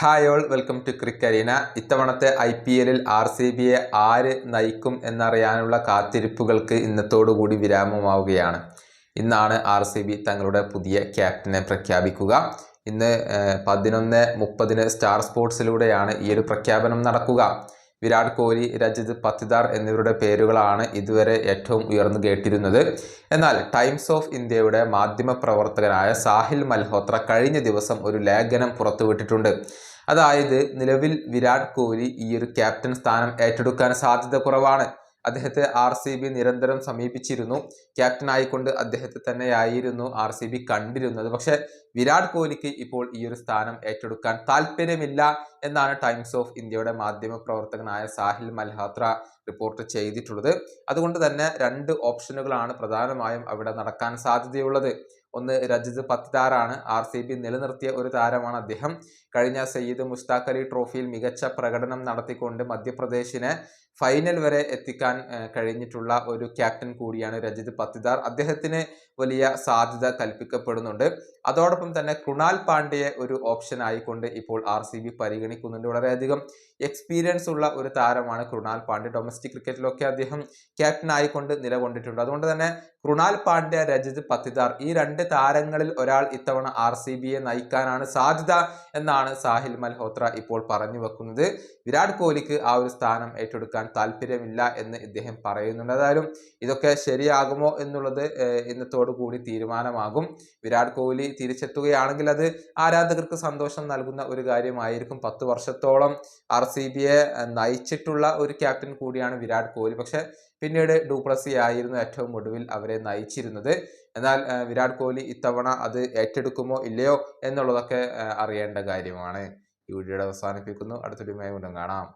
Hi all welcome to Crickarena ഇത്തവണത്തെ I P എല്ലിൽ R C ബിയെ ആര് നയിക്കും എന്നറിയാനുള്ള കാത്തിരിപ്പുകൾക്ക് ഇന്നത്തോടുകൂടി വിരാമമാവുകയാണ്. ഇന്നാണ് ആർ സി ബി തങ്ങളുടെ പുതിയ ക്യാപ്റ്റനെ പ്രഖ്യാപിക്കുക. ഇന്ന് പതിനൊന്ന് മുപ്പതിന് സ്റ്റാർ സ്പോർട്സിലൂടെയാണ് ഈ ഒരു പ്രഖ്യാപനം നടക്കുക. വിരാട് കോഹ്ലി രജിത് പത്തിദാർ എന്നിവരുടെ പേരുകളാണ് ഇതുവരെ ഏറ്റവും ഉയർന്നു കേട്ടിരുന്നത്. എന്നാൽ ടൈംസ് ഓഫ് ഇന്ത്യയുടെ മാധ്യമ പ്രവർത്തകനായ സാഹിൽ മൽഹോത്ര കഴിഞ്ഞ ദിവസം ഒരു ലേഖനം പുറത്തുവിട്ടിട്ടുണ്ട്. അതായത് നിലവിൽ വിരാട് കോഹ്ലി ഈ ഒരു ക്യാപ്റ്റൻ സ്ഥാനം ഏറ്റെടുക്കാൻ സാധ്യത കുറവാണ്. അദ്ദേഹത്തെ ആർ സി ബി നിരന്തരം സമീപിച്ചിരുന്നു. ക്യാപ്റ്റൻ ആയിക്കൊണ്ട് അദ്ദേഹത്തെ തന്നെയായിരുന്നു ആർ സി ബി കണ്ടിരുന്നത്. പക്ഷെ വിരാട് കോഹ്ലിക്ക് ഇപ്പോൾ ഈ ഒരു സ്ഥാനം ഏറ്റെടുക്കാൻ താല്പര്യമില്ല എന്നാണ് ടൈംസ് ഓഫ് ഇന്ത്യയുടെ മാധ്യമ പ്രവർത്തകനായ സാഹിൽ മൽഹോത്ര റിപ്പോർട്ട് ചെയ്തിട്ടുള്ളത്. അതുകൊണ്ട് തന്നെ രണ്ട് ഓപ്ഷനുകളാണ് പ്രധാനമായും അവിടെ നടക്കാൻ സാധ്യതയുള്ളത്. ഒന്ന് രജിത് പത്തിദാറാണ് ആർ സി ബി നിലനിർത്തിയ ഒരു താരമാണ് അദ്ദേഹം. കഴിഞ്ഞ സയ്യിദ് മുഷ്താഖ് അലി ട്രോഫിയിൽ മികച്ച പ്രകടനം നടത്തിക്കൊണ്ട് മധ്യപ്രദേശിനെ ഫൈനൽ വരെ എത്തിക്കാൻ കഴിഞ്ഞിട്ടുള്ള ഒരു ക്യാപ്റ്റൻ കൂടിയാണ് രജിത് പത്തിദാർ അദ്ദേഹത്തിന് വലിയ സാധ്യത കൽപ്പിക്കപ്പെടുന്നുണ്ട്. അതോടൊപ്പം തന്നെ കൃണാൽ പാണ്ഡ്യയെ ഒരു ഓപ്ഷൻ ആയിക്കൊണ്ട് ഇപ്പോൾ ആർ സി ബി പരിഗണിക്കുന്നുണ്ട്. വളരെയധികം എക്സ്പീരിയൻസ് ഉള്ള ഒരു താരമാണ് കൃണാൽ പാണ്ഡ്യ. ഡൊമസ്റ്റിക് ക്രിക്കറ്റിലൊക്കെ അദ്ദേഹം ക്യാപ്റ്റൻ ആയിക്കൊണ്ട് നിലകൊണ്ടിട്ടുണ്ട്. അതുകൊണ്ട് തന്നെ കൃണാൽ പാണ്ഡ്യ രജിത് പത്തിദാർ ഈ രണ്ട് താരങ്ങളിൽ ഒരാൾ ഇത്തവണ ആർ സി ബിയെ നയിക്കാനാണ് സാധ്യത എന്നാണ് സാഹിൽ മൽഹോത്ര ഇപ്പോൾ പറഞ്ഞു വെക്കുന്നത്. വിരാട് കോഹ്ലിക്ക് ആ ഒരു സ്ഥാനം ഏറ്റെടുക്കാൻ താല്പര്യമില്ല എന്ന് ഇദ്ദേഹം പറയുന്നുണ്ട്. ഏതായാലും ഇതൊക്കെ ശരിയാകുമോ എന്നുള്ളത് ഇന്നത്തോടു കൂടി തീരുമാനമാകും. വിരാട് കോഹ്ലി തിരിച്ചെത്തുകയാണെങ്കിൽ അത് ആരാധകർക്ക് സന്തോഷം നൽകുന്ന ഒരു കാര്യമായിരിക്കും. പത്ത് വർഷത്തോളം ആർ സി ബിയെ നയിച്ചിട്ടുള്ള ഒരു ക്യാപ്റ്റൻ കൂടിയാണ് വിരാട് കോഹ്ലി. പക്ഷെ പിന്നീട് ഡൂപ്ലസി ആയിരുന്നു ഏറ്റവും ഒടുവിൽ അവരെ നയിച്ചിരുന്നത്. എന്നാൽ വിരാട് കോഹ്ലി ഇത്തവണ അത് ഏറ്റെടുക്കുമോ ഇല്ലയോ എന്നുള്ളതൊക്കെ അറിയേണ്ട കാര്യമാണ്. ഈ വീഡിയോയുടെ അവസാനിപ്പിക്കുന്നു. അടുത്തൊരു വീണ്ടും കാണാം.